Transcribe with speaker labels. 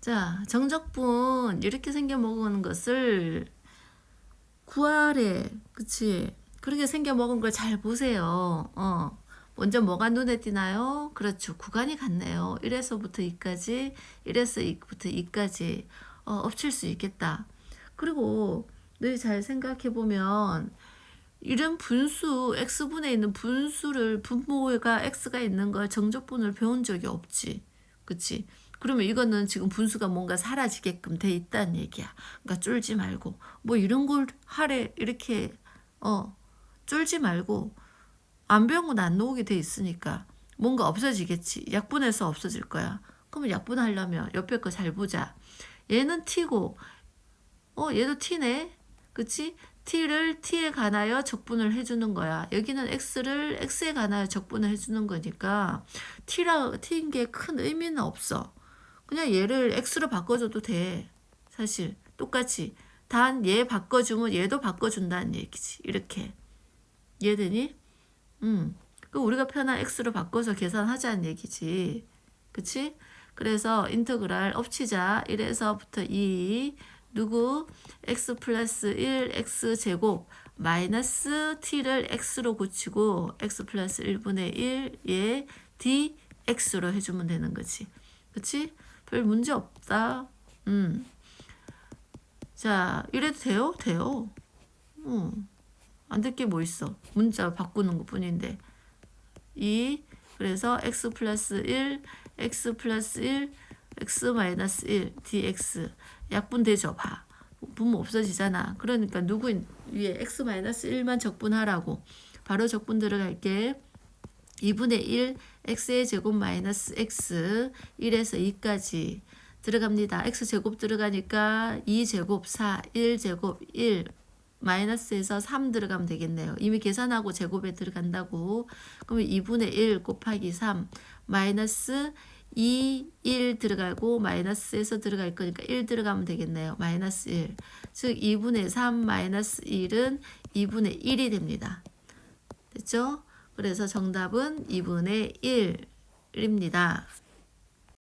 Speaker 1: 자, 정적분 이렇게 생겨 먹은 것을 구하래. 그치? 그렇게 생겨 먹은 걸 잘 보세요. 어. 먼저 뭐가 눈에 띄나요? 그렇죠. 구간이 같네요. 1에서부터 2까지, 1에서 2부터 2까지 어, 엎칠 수 있겠다. 그리고 너희 잘 생각해 보면 이런 분수, x분에 있는 분수를 분모가 x가 있는 걸 정적분을 배운 적이 없지. 그치? 그러면 이거는 지금 분수가 뭔가 사라지게끔 돼 있다는 얘기야. 그러니까 쫄지 말고 뭐 이런 걸 하래 이렇게 어 쫄지 말고 안 배운 건 안 나오게 돼 있으니까 뭔가 없어지겠지. 약분해서 없어질 거야. 그러면 약분하려면 옆에 거 잘 보자. 얘는 t고 어 얘도 t네. 그치? t를 t에 관하여 적분을 해주는 거야. 여기는 x를 x에 관하여 적분을 해주는 거니까 t라 t인 게 큰 의미는 없어. 그냥 얘를 x로 바꿔줘도 돼. 사실 똑같이 단 얘 바꿔주면 얘도 바꿔준다는 얘기지. 이렇게 이해되니? 음. 그 우리가 편한 x로 바꿔서 계산하자는 얘기지. 그치? 그래서 인터그랄 엎치자 1에서부터 2 누구 x 플러스 1 x 제곱 마이너스 t를 x로 고치고 x 플러스 1분의 1에 dx로 해주면 되는 거지. 그치? 별 문제 없다. 음. 자, 이래도 돼요? 돼요. 음. 안될 게 뭐 있어? 문자 바꾸는 것 뿐인데. 2 그래서 x 플러스 1 x 플러스 1 x 마이너스 1 dx 약분 되죠 봐 분모 없어지잖아 그러니까 누구 위에 x 마이너스 1만 적분하라고 바로 적분 들어갈게 2분의 1 x의 제곱 마이너스 x 1에서 2까지 들어갑니다 x 제곱 들어가니까 2제곱 4 1제곱 1 마이너스에서 3 들어가면 되겠네요. 이미 계산하고 제곱에 들어간다고. 그러면 2분의 1 곱하기 3 마이너스 2, 1 들어가고 마이너스에서 들어갈 거니까 1 들어가면 되겠네요. 마이너스 1. 즉 2분의 3 마이너스 1은 2분의 1이 됩니다. 됐죠? 그래서 정답은 2분의 1입니다.